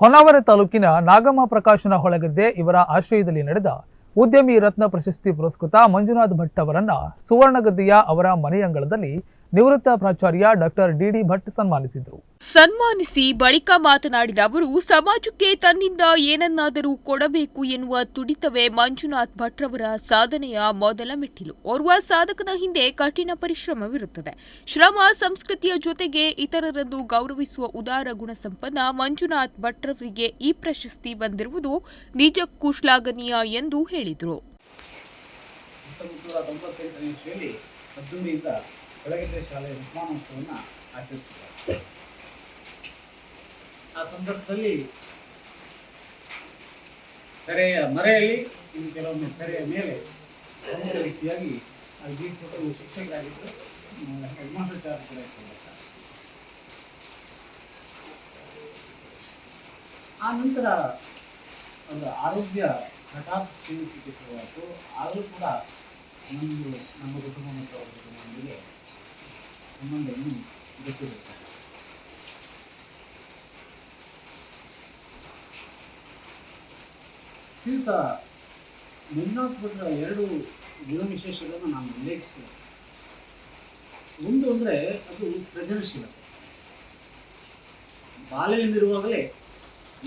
ಹೊನ್ನಾವರ ತಾಲೂಕಿನ ನಾಗಮ್ಮ ಪ್ರಕಾಶನ ಹೊಳಗದ್ದೆ ಇವರ ಆಶ್ರಯದಲ್ಲಿ ನಡೆದ ಉದ್ಯಮಿ ರತ್ನ ಪ್ರಶಸ್ತಿ ಪುರಸ್ಕೃತ ಮಂಜುನಾಥ್ ಭಟ್ ಅವರನ್ನ ಸುವರ್ಣಗದ್ದೆಯ ಅವರ ಮನೆಯಂಗಳದಲ್ಲಿ ನಿವೃತ್ತ ಪ್ರಾಚಾರ್ಯ ಡಾಕ್ಟರ್ ಡಿಡಿ ಭಟ್ ಸನ್ಮಾನಿಸಿದರು. ಸನ್ಮಾನಿಸಿ ಬಳಿಕ ಮಾತನಾಡಿದ ಅವರು ಸಮಾಜಕ್ಕೆ ತನ್ನಿಂದ ಏನನ್ನಾದರೂ ಕೊಡಬೇಕು ಎನ್ನುವ ತುಡಿತವೇ ಮಂಜುನಾಥ್ ಭಟ್ರವರ ಸಾಧನೆಯ ಮೊದಲ ಮೆಟ್ಟಿಲು. ಓರ್ವ ಸಾಧಕನ ಹಿಂದೆ ಕಠಿಣ ಪರಿಶ್ರಮವಿರುತ್ತದೆ. ಶ್ರಮ ಸಂಸ್ಕೃತಿಯ ಜೊತೆಗೆ ಇತರರನ್ನು ಗೌರವಿಸುವ ಉದಾರ ಗುಣ ಸಂಪನ್ನ ಮಂಜುನಾಥ್ ಭಟ್ರವರಿಗೆ ಈ ಪ್ರಶಸ್ತಿ ಬಂದಿರುವುದು ನಿಜಕ್ಕೂ ಶ್ಲಾಘನೀಯ ಎಂದು ಹೇಳಿದರು. ಬೆಳಗ್ಗೆ ಶಾಲೆಯ ನಿರ್ಮಾಣೋತ್ಸವವನ್ನು ಆಚರಿಸಿದ್ದಾರೆ ಆ ಸಂದರ್ಭದಲ್ಲಿ ಕೆರೆಯ ಮರೆಯಲ್ಲಿ ಇನ್ನು ಕೆಲವೊಮ್ಮೆ ಕೆರೆಯ ಮೇಲೆ ಪ್ರಮುಖ ರೀತಿಯಾಗಿ ಅಲ್ಲಿ ಬೀಳ್ಕೊಟ್ಟು ಶಿಕ್ಷಕರಾಗಿದ್ದು ಹೆಡ್ಮಾಸ್ಟರ್ ಕೂಡ. ಆ ನಂತರ ಒಂದು ಆರೋಗ್ಯ ಹಠಾತ್ ಶುರುವಾಯಿತು ಆದರೂ ಕೂಡ ನಮ್ಮದು ನಮ್ಮ ಕುಟುಂಬ ಮತ್ತು ಸಂಬಂಧವನ್ನು ಗೊತ್ತಿರುತ್ತೆ ಶೀತ ಮಂಜುನಾಥ್ ಎರಡು ಗುಣವಿಶೇಷಗಳನ್ನು ನಾನು ಉಲ್ಲೇಖಿಸಿದೆ. ಒಂದು ಅಂದರೆ ಅದು ಸೃಜನಶೀಲತೆ ಬಾಲ್ಯದಿಂದಿರುವಾಗಲೇ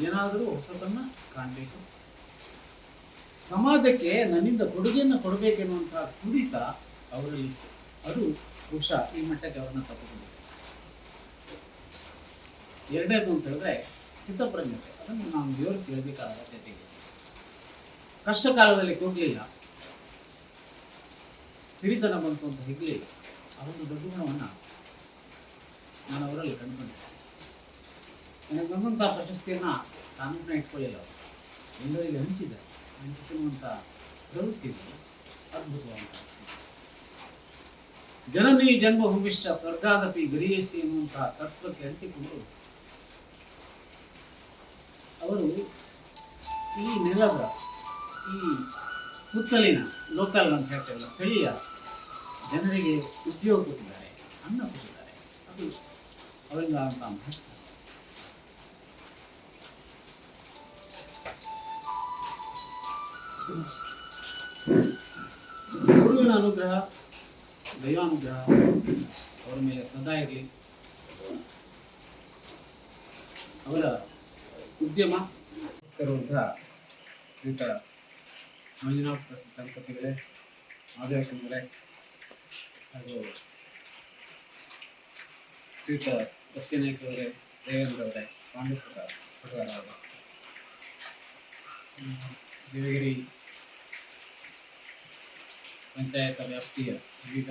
ಏನಾದರೂ ಹೊಸತನ್ನು ಕಾಣಬೇಕು. ಸಮಾಜಕ್ಕೆ ನನ್ನಿಂದ ಕೊಡುಗೆಯನ್ನು ಕೊಡಬೇಕೆನ್ನುವಂತಹ ಕುರಿತ ಅವರಲ್ಲಿ. ಅದು ಬಹುಶಃ ಈ ಮಟ್ಟಕ್ಕೆ ಅವರನ್ನು ತಪ್ಪಿಸಬೇಕು. ಎರಡನೇದು ಅಂತ ಹೇಳಿದ್ರೆ ಸಿದ್ಧಪ್ರಜ್ಞತೆ. ಅದನ್ನು ನಾವು ದೇವರು ಕೇಳಬೇಕಾದ ಅಗತ್ಯತೆ ಇದೆ. ಕಷ್ಟ ಕಾಲದಲ್ಲಿ ಕೊಡಲಿಲ್ಲ. ಸಿರಿತನ ಬಂತು ಅಂತ ಹೇಗಲಿ ಅದೊಂದು ದೊಡ್ಡ ಗುಣವನ್ನು ನಾನು ಅವರಲ್ಲಿ ಕಂಡುಕೊಂಡಿದ್ದೆ. ನನಗೆ ಬಂದಂತಹ ಪ್ರಶಸ್ತಿಯನ್ನ ಕಾನೂನ ಇಟ್ಕೊಳ್ಳಿಲ್ಲ ಅವರು. ಎಲ್ಲರಿಗೆ ಹಂಚಿದ್ದಾರೆ. ಹಂಚಿಕೊಳ್ಳುವಂಥ ಪ್ರವೃತ್ತಿ ಅದ್ಭುತವಾದಂಥ ಜನನಿ ಜನ್ಮ ಭೂಮಿಶ್ಚ ಸ್ವರ್ಗಾದಪಿ ಗರಿಯಸಿ ಎನ್ನುವಂತಹ ತತ್ವಕ್ಕೆ ಅಂಟಿಕೊಂಡು ಅವರು ಈ ನೆಲದ, ಈ ಸುತ್ತಲಿನ ಲೋಕಲ್ ಅಂತ ಹೇಳ್ತೇವಲ್ಲ, ಸ್ಥಳೀಯ ಜನರಿಗೆ ಉದ್ಯೋಗ ಕೊಟ್ಟಿದ್ದಾರೆ, ಅನ್ನ ಕೊಟ್ಟಿದ್ದಾರೆ. ಅದು ಅವರಿಂದ ಅಂತ ಮಹತ್ವ ಗುರುವಿನ ಅನುಗ್ರಹ ದೈವಾನುಗ್ರಹ ಅವರ ಮೇಲೆ ಸದಾ ಇರಲಿ. ಅವರ ಉದ್ಯಮ ತರುವಂತಹ ಶ್ರೀತ ಮಂಜುನಾಥ್ ದಂಪತಿಗಳೇ ಆದಿವಾಸಿಗಳೇ ಹಾಗೂ ಶ್ರೀತ ಅವರೇ ದೇವೇಂದ್ರ ಅವರೇ ಪಾಂಡುಪುರ ಹುಡುಗರ ದೇವಗಿರಿ ಪಂಚಾಯತ್ ವ್ಯಾಪ್ತಿಯ ವಿವಿಧ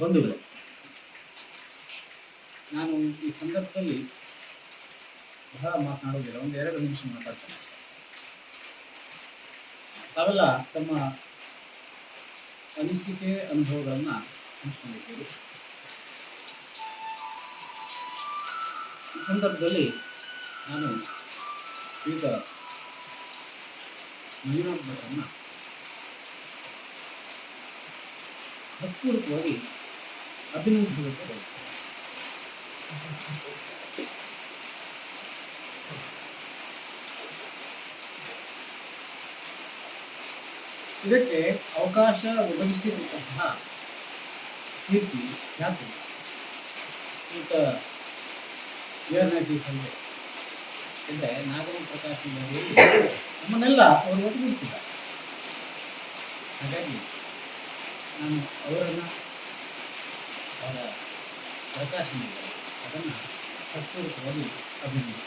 ಬಂಧುಗಳು. ನಾನು ಈ ಸಂದರ್ಭದಲ್ಲಿ ಬಹಳ ಮಾತನಾಡುವುದಿಲ್ಲ, ಒಂದು ಎರಡು ನಿಮಿಷ ಮಾತಾಡ್ತೇನೆ. ತಾವೆಲ್ಲ ತಮ್ಮ ಅನಿಸಿಕೆ, ಅನುಭವಗಳನ್ನ ಹಂಚಿಕೊಂಡಿದ್ದೀರಿ. ಈ ಸಂದರ್ಭದಲ್ಲಿ ನಾನು ಈಗ ಭಟ್ರನ್ನ ಹತ್ಪೂರ್ವಕವಾಗಿ ಅಭಿನಂದಿಸಬೇಕು. ಇದಕ್ಕೆ ಅವಕಾಶ ಒದಗಿಸಿರುವಂತಹ ಕೀರ್ತಿ ಖ್ಯಾತಿ ಈತ ಏನಾಗಿ ಸಂಜೆ ಅಂದರೆ ನಾಗರ ಪ್ರಕಾಶ್ ನಮ್ಮನ್ನೆಲ್ಲ ಅವರು ಒಟ್ಟುಗೂಡಿಸಿದ್ದಾರೆ ಹಾಗಾಗಿ ನಾನು ಅವರನ್ನು ಅವರ ಪ್ರಕಾಶನ ಅದನ್ನು ಹತ್ಪೂರ್ವಕವಾಗಿ ಅಭಿನಂದಿಸಿ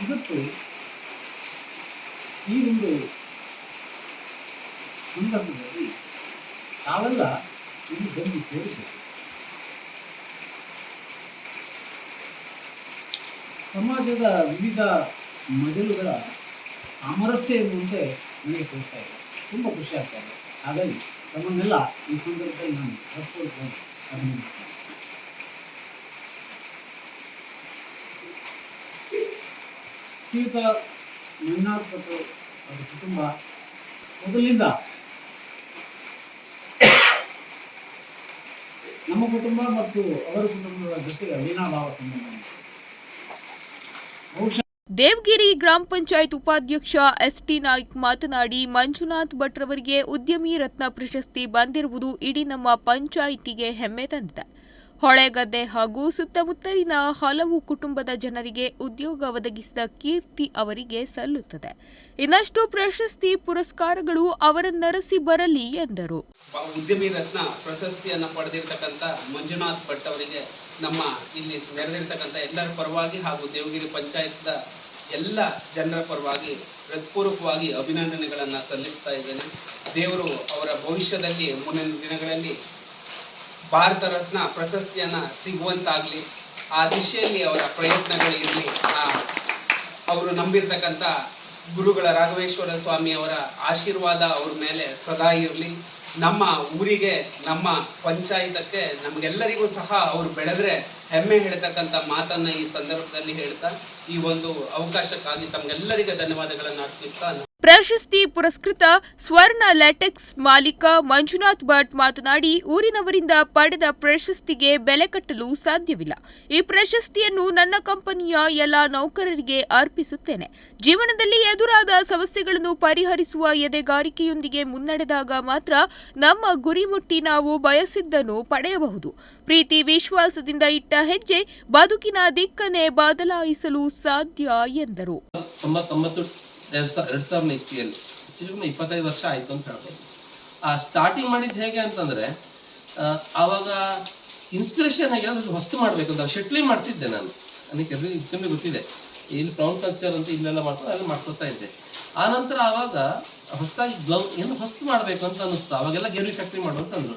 ಇವತ್ತು ಈ ಒಂದು ಸಂದರ್ಭದಲ್ಲಿ ತಾವೆಲ್ಲ ಇಲ್ಲಿ ಬಂದು ಸೇರಿದ್ದೇವೆ ಸಮಾಜದ ವಿವಿಧ ಮಜಲುಗಳ ಅಮರಸ್ಯ ಎಂಬಂತೆ ನನಗೆ ತೋರಿಸ್ತಾ ಇದೆ. ತುಂಬ ಖುಷಿ ಆಗ್ತಾ ಇದೆ. ಹಾಗಾಗಿ ತಮ್ಮನ್ನೆಲ್ಲ ಈ ಸಂದರ್ಭದಲ್ಲಿ ನಾನು ಹಸ್ಕೊಳ್ಕೊಂಡು ಅಭಿನಂದಿಸ್ತೇನೆ. ಶ್ರೀಯುತ ಮಂಜುನಾಥ್ ಅವರ ಕುಟುಂಬ ಮೊದಲಿಂದ ನಮ್ಮ ಕುಟುಂಬ ಮತ್ತು ಅವರ ಕುಟುಂಬದ ಜೊತೆಗೆ ಅವಿನಾಭಾವ ಸಂಬಂಧ. ದೇವಗಿರಿ ಗ್ರಾಮ ಪಂಚಾಯತ್ ಉಪಾಧ್ಯಕ್ಷ ಎಸ್ ಟಿ ನಾಯ್ಕ್ ಮಾತನಾಡಿ, ಮಂಜುನಾಥ್ ಭಟ್ರವರಿಗೆ ಉದ್ಯಮಿ ರತ್ನ ಪ್ರಶಸ್ತಿ ಬಂದಿರುವುದು ಇಡೀ ನಮ್ಮ ಪಂಚಾಯಿತಿಗೆ ಹೆಮ್ಮೆ ತಂದಿದೆ. ಹೊಳೆಗದ್ದೆ ಹಾಗೂ ಸುತ್ತಮುತ್ತಲಿನ ಹಲವು ಕುಟುಂಬದ ಜನರಿಗೆ ಉದ್ಯೋಗ ಒದಗಿಸಿದ ಕೀರ್ತಿ ಅವರಿಗೆ ಸಲ್ಲುತ್ತದೆ. ಇನ್ನಷ್ಟು ಪ್ರಶಸ್ತಿ ಪುರಸ್ಕಾರಗಳು ಅವರನ್ನರಸಿ ಬರಲಿ ಎಂದರು. ಉದ್ಯಮಿ ರತ್ನ ಪ್ರಶಸ್ತಿಯನ್ನು ಪಡೆದಿರ್ತಕ್ಕಂಥ ಮಂಜುನಾಥ್ ಭಟ್ ಅವರಿಗೆ ನಮ್ಮ ಇಲ್ಲಿ ನೆರೆದಿರ್ತಕ್ಕಂಥ ಎಲ್ಲರ ಪರವಾಗಿ ಹಾಗೂ ದೇವಗಿರಿ ಪಂಚಾಯತ್ ಎಲ್ಲ ಜನರ ಪರವಾಗಿ ಹೃತ್ಪೂರ್ವಕವಾಗಿ ಅಭಿನಂದನೆಗಳನ್ನು ಸಲ್ಲಿಸ್ತಾ ಇದ್ದೇನೆ. ದೇವರು ಅವರ ಭವಿಷ್ಯದಲ್ಲಿ ಮುಂದಿನ ದಿನಗಳಲ್ಲಿ ಭಾರತ ರತ್ನ ಪ್ರಶಸ್ತಿಯನ್ನ ಸಿಗುವಂತಾಗ್ಲಿ, ಆ ದಿಶೆಯಲ್ಲಿ ಅವರ ಪ್ರಯತ್ನಗಳಿರಲಿ ಅವರು ನಂಬಿರ್ತಕ್ಕಂಥ ಗುರುಗಳ ರಾಘವೇಶ್ವರ ಸ್ವಾಮಿ ಅವರ ಆಶೀರ್ವಾದ ಅವ್ರ ಮೇಲೆ ಸದಾ ಇರಲಿ. ನಮ್ಮ ಊರಿಗೆ, ನಮ್ಮ ಪಂಚಾಯತಕ್ಕೆ, ನಮಗೆಲ್ಲರಿಗೂ ಸಹ ಅವರು ಬೆಳೆದ್ರೆ ಹೆಮ್ಮೆ ಹೇಳ್ತಕ್ಕಂಥ ಮಾತನ್ನ ಈ ಸಂದರ್ಭದಲ್ಲಿ ಹೇಳ್ತಾ ಈ ಒಂದು ಅವಕಾಶಕ್ಕಾಗಿ ತಮಗೆಲ್ಲರಿಗೆ ಧನ್ಯವಾದಗಳನ್ನು ಅರ್ಪಿಸ್ತಾ ಪ್ರಶಸ್ತಿ ಪುರಸ್ಕೃತ ಸ್ವರ್ಣ ಲ್ಯಾಟೆಕ್ಸ್ ಮಾಲೀಕ ಮಂಜುನಾಥ್ ಭಟ್ ಮಾತನಾಡಿ, ಊರಿನವರಿಂದ ಪಡೆದ ಪ್ರಶಸ್ತಿಗೆ ಬೆಲೆ ಕಟ್ಟಲು ಸಾಧ್ಯವಿಲ್ಲ. ಈ ಪ್ರಶಸ್ತಿಯನ್ನು ನನ್ನ ಕಂಪನಿಯ ಎಲ್ಲ ನೌಕರರಿಗೆ ಅರ್ಪಿಸುತ್ತೇನೆ. ಜೀವನದಲ್ಲಿ ಎದುರಾದ ಸಮಸ್ಯೆಗಳನ್ನು ಪರಿಹರಿಸುವ ಎದೆಗಾರಿಕೆಯೊಂದಿಗೆ ಮುನ್ನಡೆದಾಗ ಮಾತ್ರ ನಮ್ಮ ಗುರಿ ಮುಟ್ಟಿ ನಾವು ಬಯಸಿದ್ದನ್ನು ಪಡೆಯಬಹುದು. ಪ್ರೀತಿ ವಿಶ್ವಾಸದಿಂದ ಇಟ್ಟ ಹೆಜ್ಜೆ ಬದುಕಿನ ದಿಕ್ಕನ್ನೇ ಬದಲಾಯಿಸಲು ಸಾಧ್ಯ ಎಂದರು. ಎರಡು ಸಾವಿರ ಎರಡು ಸಾವಿರದ ಇಸ್ವಿಯಲ್ಲಿ. ಹೆಚ್ಚು ಇಪ್ಪತ್ತೈದು ವರ್ಷ ಆಯಿತು ಅಂತ ಹೇಳ್ಬೋದು. ಆ ಸ್ಟಾರ್ಟಿಂಗ್ ಮಾಡಿದ್ದು ಹೇಗೆ ಅಂತಂದರೆ ಆವಾಗ ಇನ್ಸ್ಪಿರೇಷನ್ ಆಗಿ ಅದ್ರ ಹೊಸ್ತು ಮಾಡಬೇಕು ಅಂತ ಶಟ್ಲಿ ಮಾಡ್ತಿದ್ದೆ ನಾನು. ನನಗೆ ಇಷ್ಟೊಂದು ಗೊತ್ತಿದೆ. ಇಲ್ಲಿ ಪ್ರೌನ್ ಕಲ್ಚರ್ ಅಂತ ಇಲ್ಲೆಲ್ಲ ಮಾಡ್ತಾರೆ ಅಲ್ಲಿ ಮಾಡ್ಕೊತಾ ಇದ್ದೆ. ಆ ನಂತರ ಆವಾಗ ಹೊಸದಾಗಿ ಗ್ಲೌ ಏನು ಹೊಸ್ತು ಮಾಡಬೇಕು ಅಂತ ಅನ್ನಿಸ್ತು. ಅವಾಗೆಲ್ಲ ಗೆರ್ವಿ ಫ್ಯಾಕ್ಟ್ರಿ ಮಾಡು ಅಂತಂದ್ರು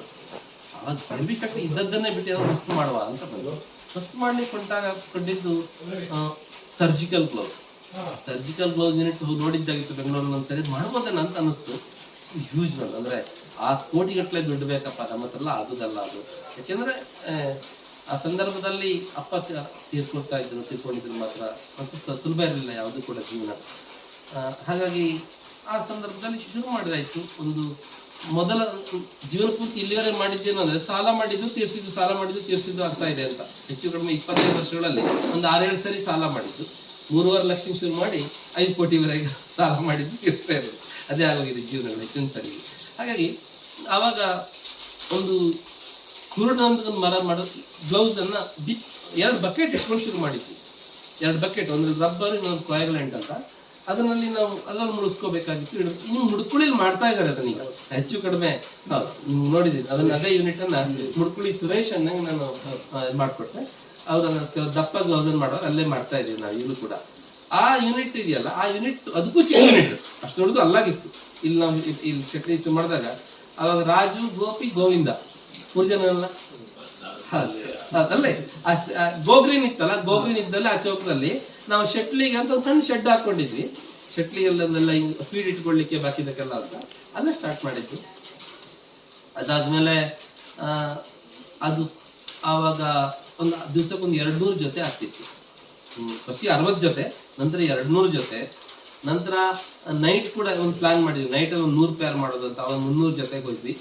ಅವಾಗ ಗೆರ್ವಿ ಫ್ಯಾಕ್ಟ್ರಿ ಇದ್ದದ್ದನ್ನೇ ಬಿಟ್ಟು ಏನೋ ಹೊಸ್ತು ಮಾಡುವ ಅಂತ ಬಂದು ಹೊಸ್ತು ಮಾಡ್ಲಿಕ್ಕೆ ಕೊಟ್ಟಾಗ ಕೊಂಡಿದ್ದು surgical gloves surgical gloves unit ನೋಡಿದ್ದಾಗಿತ್ತು ಬೆಂಗಳೂರಲ್ಲಿ ಒಂದ್ಸರಿ. ಮಾಡ್ಬೋದೇನ ಅಂತ ಅನಿಸ್ತು ಹ್ಯೂಜ್ ಅಂದ್ರೆ ಆ ಕೋಟಿಗಟ್ಟಲೆ ದುಡ್ಡು ಬೇಕಪ್ಪ ನಮ್ಮ ಆಗುದಲ್ಲ ಅದು. ಯಾಕೆಂದ್ರೆ ಆ, ಸಂದರ್ಭದಲ್ಲಿ ಅಪ್ಪ ತೀರ್ಕೊಳ್ತಾ ಇದ್ರು ತೀರ್ಕೊಂಡಿದ್ರು ಮಾತ್ರ. ಮತ್ತು ಸುಲಭ ಇರಲಿಲ್ಲ ಯಾವುದು ಕೂಡ ಜೀವನ. ಹಾಗಾಗಿ ಆ ಸಂದರ್ಭದಲ್ಲಿ ಶುರು ಮಾಡಿದಾಯ್ತು. ಒಂದು ಮೊದಲ ಜೀವನ ಪೂರ್ತಿ ಇಲ್ಲಿವರೆಗೆ ಮಾಡಿದ್ದೇನು ಅಂದ್ರೆ ಸಾಲ ಮಾಡಿದ್ದು ತೀರ್ಸಿದ್ದು ಸಾಲ ಮಾಡಿದ್ದು ತೀರ್ಸಿದ್ದು ಆಗ್ತಾ ಇದೆ ಅಂತ. ಹೆಚ್ಚು ಕಡಿಮೆ ಇಪ್ಪತ್ತೈದು ವರ್ಷಗಳಲ್ಲಿ ಒಂದು ಆರೇಳು ಸರಿ ಸಾಲ ಮಾಡಿದ್ದು. ಮೂರುವರೆ ಲಕ್ಷ ಶುರು ಮಾಡಿ ಐದು ಕೋಟಿವರೆಗೆ ಸಾಲ ಮಾಡಿದ್ದು ಇರ್ತಾ ಇರೋದು. ಅದೇ ಆಗೋಗಿದೆ ಜೀವನಗಳು ಹೆಚ್ಚಿನ ಸರಿ ಹಾಗಾಗಿ ಆವಾಗ ಒಂದು ಕುರುಡೊಂದು ಮರ ಮಾಡೋ ಗ್ಲೌಸ್ ಅನ್ನ ಡಿಪ್ ಎರಡು ಬಕೆಟ್ ಇಟ್ಕೊಂಡು ಶುರು ಮಾಡಿದ್ವಿ. ಎರಡು ಬಕೆಟ್ ಒಂದು ರಬ್ಬರ್ ಇನ್ನೊಂದು ಕೊಯಗ್ಲೆಂಟ್ ಅಂತ. ಅದರಲ್ಲಿ ನಾವು ಅದರಲ್ಲಿ ಮುಳುಸ್ಕೋಬೇಕಾಗಿತ್ತು. ಇಡು- ಇನ್ನು ಮುಡ್ಕುಳಿಲಿ ಮಾಡ್ತಾ ಇದ್ದಾರೆ ಅದನ್ನೀಗ ಹೆಚ್ಚು ಕಡಿಮೆ ನೋಡಿದ್ದೀನಿ ಅದನ್ನ ಅದೇ ಯೂನಿಟ್ ಅನ್ನ ಮುಡ್ಕುಳಿ ಸುರೇಶ್ ಅನ್ನ ನಾನು ಮಾಡ್ಕೊಟ್ಟೆ. ಅವ್ರ ಕೆಲವು ದಪ್ಪ ಗ್ಲೌಸ್ ಮಾಡುವಾಗ ಅಲ್ಲೇ ಮಾಡ್ತಾ ಇದ್ದೀವಿ ನಾವು, ಈಗಲೂ ಕೂಡ. ಆ ಯೂನಿಟ್ ಇದೆಯಲ್ಲ, ಆ ಯೂನಿಟ್ ಅದಕ್ಕೂ ಚಿಕ್ಕ ಯೂನಿಟ್ ಅಷ್ಟು ದೊಡ್ಡದು ಅಲ್ಲಾಗಿತ್ತು. ಇಲ್ಲಿ ನಾವು ಇಲ್ಲಿ ಇದು ಮಾಡಿದಾಗ, ಅವಾಗ ರಾಜು, ಗೋಪಿ, ಗೋವಿಂದ. ಮೂರು ಜನ ಅದಲ್ಲೇ. ಗೋಗ್ರೀನ್ ಇತ್ತಲ್ಲ, ಗೋಗ್ರೀನ್ ಇದ್ದಲ್ಲಿ ಆ ಚೌಕದಲ್ಲಿ ನಾವು ಶೆಟ್ಲಿಗೆ ಅಂತ ಒಂದು ಸಣ್ಣ ಶೆಡ್ ಹಾಕೊಂಡಿದ್ವಿ. ಶೆಟ್ಲಿಗೆಲ್ಲ ಫೀಡ್ ಇಟ್ಕೊಳ್ಳಿಕ್ಕೆ ಬಾಕಿದಕ್ಕೆಲ್ಲ ಅಂತ, ಅದನ್ನ ಸ್ಟಾರ್ಟ್ ಮಾಡಿದ್ವಿ. ಅದಾದ್ಮೇಲೆ ಅದು ಆವಾಗ ಒಂದು ದಿವ್ಸಕ್ಕೊಂದು ಎರಡು ನೂರು ಜೊತೆ ಆಗ್ತಿತ್ತು. ಫಸ್ಟ್ ಅರವತ್ತು ಜೊತೆ, ನಂತರ ಎರಡು ನೂರು ಜೊತೆ, ನಂತರ ನೈಟ್ ಕೂಡ ಒಂದು ಪ್ಲಾನ್ ಮಾಡಿದ್ವಿ. ನೈಟಲ್ಲಿ ಒಂದು ನೂರು ಪೇರ್ ಮಾಡೋದು ಅಂತ, ಅವಾಗ ಮುನ್ನೂರು ಜೊತೆಗೆ ಹೋದ್ವಿ.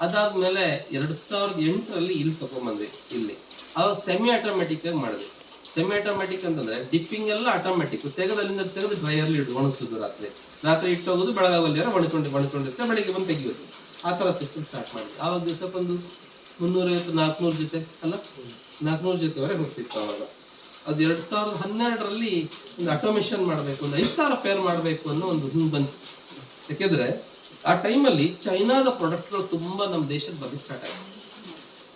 ಅದಾದಮೇಲೆ ಎರಡು ಸಾವಿರದ ಎಂಟರಲ್ಲಿ ಇಲ್ಲಿ ತಗೊಂಡ್ಬಂದ್ವಿ ಇಲ್ಲಿ. ಅವಾಗ ಸೆಮಿ ಆಟೋಮೆಟಿಕ್ ಆಗಿ ಮಾಡಿದ್ವಿ. ಸೆಮಿ ಆಟೋಮೆಟಿಕ್ ಅಂತಂದ್ರೆ ಡಿಪ್ಪಿಂಗ್ ಎಲ್ಲ ಆಟೋಮೆಟಿಕ್ ತೆಗೆದು ಅಲ್ಲಿಂದ ತೆಗೆದು ಡ್ರೈಯರ್ಲಿ ಇಟ್ಟು ಒಣಗಿಸೋದು ರಾತ್ರಿ. ರಾತ್ರಿ ಇಟ್ಟು ಹೋಗೋದು, ಬೆಳಗಾವಲ್ಲಿ ಒಣಕೊಂಡು ಒಣಕೊಂಡಿರುತ್ತೆ ಬೆಳಗ್ಗೆ ಬಂದು ತೆಗಿಯೋದು. ಆ ಥರ ಸಿಸ್ಟಮ್ ಸ್ಟಾರ್ಟ್ ಮಾಡಿದ್ವಿ. ಆವಾಗ ದಿವಸಕ್ಕೊಂದು ಮುನ್ನೂರೈವತ್ತು, ನಾಲ್ಕುನೂರು ಜೊತೆ, ಅಲ್ಲ? ನಾಲ್ಕುನೂರು ಜೊತೆವರೆಗೆ ಹೋಗ್ತಿತ್ತು ಅವಾಗ. ಅದು ಎರಡು ಸಾವಿರದ ಹನ್ನೆರಡರಲ್ಲಿ ಒಂದು ಆಟೋಮೇಷನ್ ಮಾಡಬೇಕು, ಒಂದು ಐದು ಸಾವಿರ ಪೇರ್ ಮಾಡಬೇಕು ಅನ್ನೋ ಒಂದು ಹಿಂಗೆ ಬಂತು. ಯಾಕೆಂದ್ರೆ ಆ ಟೈಮಲ್ಲಿ ಚೈನಾದ ಪ್ರಾಡಕ್ಟ್ಗಳು ತುಂಬ ನಮ್ಮ ದೇಶದ ಬಗ್ಗೆ ಸ್ಟಾರ್ಟ್ ಆಯ್ತು.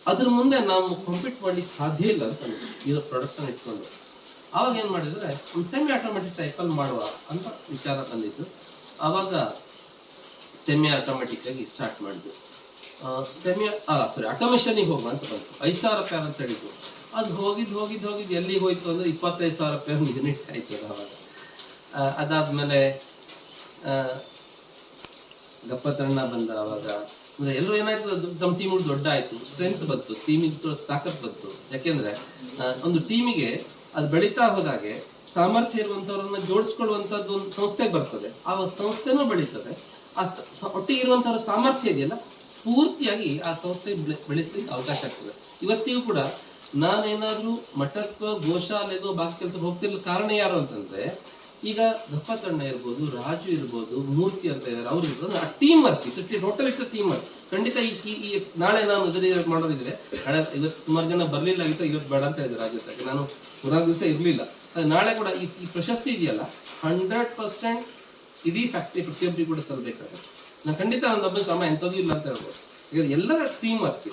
ಅದ್ರ ಮುಂದೆ ನಾವು ಕಂಪೀಟ್ ಮಾಡಲಿಕ್ಕೆ ಸಾಧ್ಯ ಇಲ್ಲ ಅಂತ ಇರೋ ಪ್ರಾಡಕ್ಟ್ ಅನ್ನ ಇಟ್ಕೊಂಡು. ಆವಾಗ ಏನು ಮಾಡಿದ್ರೆ, ಒಂದು ಸೆಮಿ ಆಟೋಮೆಟಿಕ್ ಟೈಪಲ್ಲಿ ಮಾಡುವ ಅಂತ ವಿಚಾರ ಬಂದಿತ್ತು. ಆವಾಗ ಸೆಮಿ ಆಟೋಮೆಟಿಕ್ ಆಗಿ ಸ್ಟಾರ್ಟ್ ಮಾಡಿದ್ವಿ. ಸೆಮಿ ಸಾರಿ ಆಟೋಮೇಷನಿಗೆ ಹೋಗುವ ಅಂತ ಬಂತು. ಐದು ಸಾವಿರ ರೂಪಾಯಿ ಅಂತ ಹೇಳಿದ್ರು. ಅದು ಹೋಗಿದ್ ಹೋಗಿದ್ ಹೋಗಿದ್ದು ಎಲ್ಲಿಗೆ ಹೋಯ್ತು ಅಂದ್ರೆ ಇಪ್ಪತ್ತೈದು ಸಾವಿರ ಪೇರ್ ಯೂನಿಟ್ ಆಯ್ತು ಅವಾಗ. ಅದಾದ್ಮೇಲೆ ಗಪ್ಪತಣ್ಣ ಬಂದ ಅವಾಗ. ಅಂದ್ರೆ ಎಲ್ಲರೂ ಏನಾಯ್ತು ನಮ್ಮ ಟೀಮ್ ದೊಡ್ಡ ಆಯ್ತು. ಸ್ಟ್ರೆಂತ್ ಬಂತು ಟೀಮಿಗೆ ತಾಕತ್ ಬಂತು. ಯಾಕೆಂದ್ರೆ ಒಂದು ಟೀಮಿಗೆ ಅದು ಬೆಳೀತಾ ಹೋದಾಗೆ ಸಾಮರ್ಥ್ಯ ಇರುವಂತವ್ರನ್ನ ಜೋಡಿಸ್ಕೊಳ್ಳುವಂತದ್ದು ಒಂದು ಸಂಸ್ಥೆ ಬರ್ತದೆ. ಆ ಸಂಸ್ಥೆನೂ ಬೆಳೀತದೆ. ಆ ಒಟ್ಟಿಗೆ ಇರುವಂತವ್ರ ಸಾಮರ್ಥ್ಯ ಇದೆಯಲ್ಲ ಪೂರ್ತಿಯಾಗಿ ಆ ಸಂಸ್ಥೆ ಬೆಳೆಸಲಿಕ್ಕೆ ಅವಕಾಶ ಆಗ್ತದೆ. ಇವತ್ತಿಗೂ ಕೂಡ ನಾನೇನಾದ್ರೂ ಮಠಕ್ಕೋ, ಗೋಶಾಲೆಗೋ ಬಾಕಿ ಕೆಲಸ ಹೋಗ್ತಿರ್ಲಿಲ್ಲ ಕಾರಣ ಯಾರು ಅಂತಂದ್ರೆ, ಈಗ ದಪ್ಪತಣ್ಣ ಇರ್ಬೋದು, ರಾಜು ಇರ್ಬೋದು, ಮೂರ್ತಿ ಅಂತ ಇದ್ದಾರೆ ಅವ್ರು ಇರ್ಬೋದು ಆ team work is total it's team work ಖಂಡಿತ ಈ ನಾಳೆ ನಾನು ಇದರಲ್ಲಿ ಮಾಡೋದಿದ್ರೆ ಇವತ್ತು ಸುಮಾರು ಜನ ಬರಲಿಲ್ಲ ಆಗಿತ್ತು, ಇವತ್ತು ಬೇಡ ಅಂತ ಇದ್ದಾರೆ ರಾಜು ನಾನು ಮೂರಾರು ದಿವಸ ಇರಲಿಲ್ಲ. ನಾಳೆ ಕೂಡ ಈ ಪ್ರಶಸ್ತಿ ಇದೆಯಲ್ಲ ಹಂಡ್ರೆಡ್ ಪರ್ಸೆಂಟ್ ಇಡೀ ಫ್ಯಾಕ್ಟ್ರಿ ಪ್ರತಿಯೊಬ್ಬರಿಗೂ ಕೂಡ ಸಲ್ಬೇಕಾಗುತ್ತೆ ನಾನು ಖಂಡಿತ ಒಂದೊಬ್ಬ ಸಮಯ ಎಂಥದ್ದು ಇಲ್ಲ ಅಂತ ಹೇಳ್ಬೋದು. ಈಗ ಎಲ್ಲರ ಟೀಮ್ ವರ್ಕ್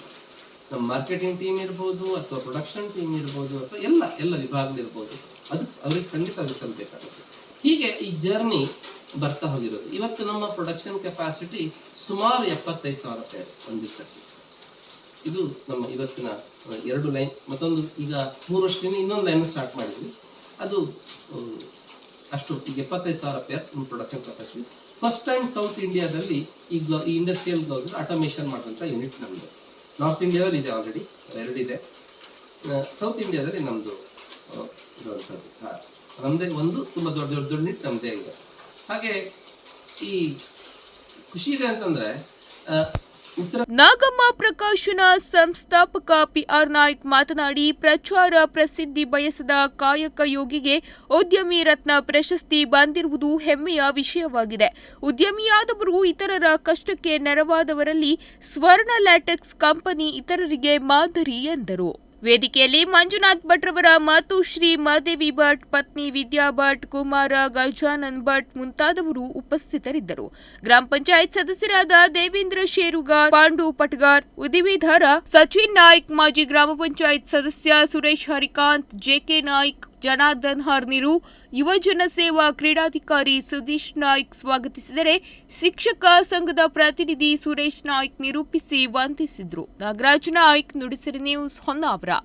ನಮ್ಮ ಮಾರ್ಕೆಟಿಂಗ್ ಟೀಮ್ ಇರ್ಬೋದು ಅಥವಾ ಪ್ರೊಡಕ್ಷನ್ ಟೀಮ್ ಇರ್ಬೋದು ಅಥವಾ ಎಲ್ಲ ಎಲ್ಲ ವಿಭಾಗದಿರ್ಬೋದು ಅದು ಅವ್ರಿಗೆ ಖಂಡಿತ ಅದು ಸಲ್ಬೇಕಾಗುತ್ತೆ ಹೀಗೆ ಈ ಜರ್ನಿ ಬರ್ತಾ ಹೋಗಿರೋದು. ಇವತ್ತು ನಮ್ಮ ಪ್ರೊಡಕ್ಷನ್ ಕೆಪಾಸಿಟಿ ಸುಮಾರು ಎಪ್ಪತ್ತೈದು ಸಾವಿರ ರೂಪಾಯಿ ಒಂದು ದಿವಸಕ್ಕೆ. ಇದು ನಮ್ಮ ಇವತ್ತಿನ ಎರಡು ಲೈನ್ ಮತ್ತೊಂದು ಈಗ ಮೂರು ವರ್ಷದಿಂದ ಇನ್ನೊಂದು ಲೈನ್ ಸ್ಟಾರ್ಟ್ ಮಾಡಿದ್ವಿ. ಅದು ಅಷ್ಟು ಈಗ ಎಪ್ಪತ್ತೈದು ಸಾವಿರ pair production capacity first time south ಇಂಡಿಯಾದಲ್ಲಿ ಈ ಗ್ಲೌ ಈ ಇಂಡಸ್ಟ್ರಿಯಲ್ ಗ್ಲೋಸ್ ಆಟೋಮೇಷನ್ ಮಾಡುವಂಥ ಯೂನಿಟ್ ನಮ್ಮದು ನಾರ್ತ್ ಇಂಡಿಯಾದಲ್ಲಿ ಇದೆ ಆಲ್ರೆಡಿ ಎರಡಿದೆ ಸೌತ್ ಇಂಡಿಯಾದಲ್ಲಿ ನಮ್ಮದು ಇರುವಂಥದ್ದು ನಮ್ಮದೇ ಒಂದು ತುಂಬ ದೊಡ್ಡ ದೊಡ್ಡ ದೊಡ್ಡ ಯೂನಿಟ್ ನಮ್ಮದೇ ಇದೆ ಹಾಗೆ ಈ ಖುಷಿ ಇದೆ ಅಂತಂದ್ರೆ ನಾಗಮ್ಮ ಪ್ರಕಾಶನ ಸಂಸ್ಥಾಪಕ ಪಿಆರ್ ನಾಯ್ಕ್ ಮಾತನಾಡಿ, ಪ್ರಚಾರ ಪ್ರಸಿದ್ಧಿ ಬಯಸದ ಕಾಯಕ ಯೋಗಿಗೆ ಉದ್ಯಮಿ ರತ್ನ ಪ್ರಶಸ್ತಿ ಬಂದಿರುವುದು ಹೆಮ್ಮೆಯ ವಿಷಯವಾಗಿದೆ. ಉದ್ಯಮಿಯಾದವರು ಇತರರ ಕಷ್ಟಕ್ಕೆ ನೆರವಾದವರಲ್ಲಿ ಸ್ವರ್ಣ ಲ್ಯಾಟೆಕ್ಸ್ ಕಂಪನಿ ಇತರರಿಗೆ ಮಾದರಿ ಎಂದರು. ವೇದಿಕೆಯಲ್ಲಿ ಮಂಜುನಾಥ್ ಭಟ್ರವರ ಮತ್ತು ಶ್ರೀ ಮಹಾದೇವಿ ಭಟ್, ಪತ್ನಿ ವಿದ್ಯಾ ಭಟ್, ಕುಮಾರ ಗಜಾನನ್ ಭಟ್ ಮುಂತಾದವರು ಉಪಸ್ಥಿತರಿದ್ದರು. ಗ್ರಾಮ ಪಂಚಾಯತ್ ಸದಸ್ಯರಾದ ದೇವೇಂದ್ರ ಶೇರುಗಾರ್ ಪಾಂಡು ಪಟ್ಗಾರ್ ಉದಿವಿಧಾರ ಸಚಿನ್ ನಾಯ್ಕ್, ಮಾಜಿ ಗ್ರಾಮ ಪಂಚಾಯತ್ ಸದಸ್ಯ ಸುರೇಶ್ ಹರಿಕಾಂತ್ ಜೆಕೆ ನಾಯ್ಕ್, ಜನಾರ್ದನ್ ಹರ್ನಿರು ಯುವಜನ ಸೇವಾ ಕ್ರೀಡಾಧಿಕಾರಿ ಸುದೀಶ್ ನಾಯ್ಕ್ ಸ್ವಾಗತಿಸಿದರೆ ಶಿಕ್ಷಕ ಸಂಘದ ಪ್ರತಿನಿಧಿ ಸುರೇಶ್ ನಾಯ್ಕ್ ನಿರೂಪಿಸಿ ವಂದಿಸಿದರು. ನಾಗರಾಜ್ ನಾಯ್ಕ್ ನುಡಿಸಿರಿ ನ್ಯೂಸ್ ಹೊನ್ನಾವರ.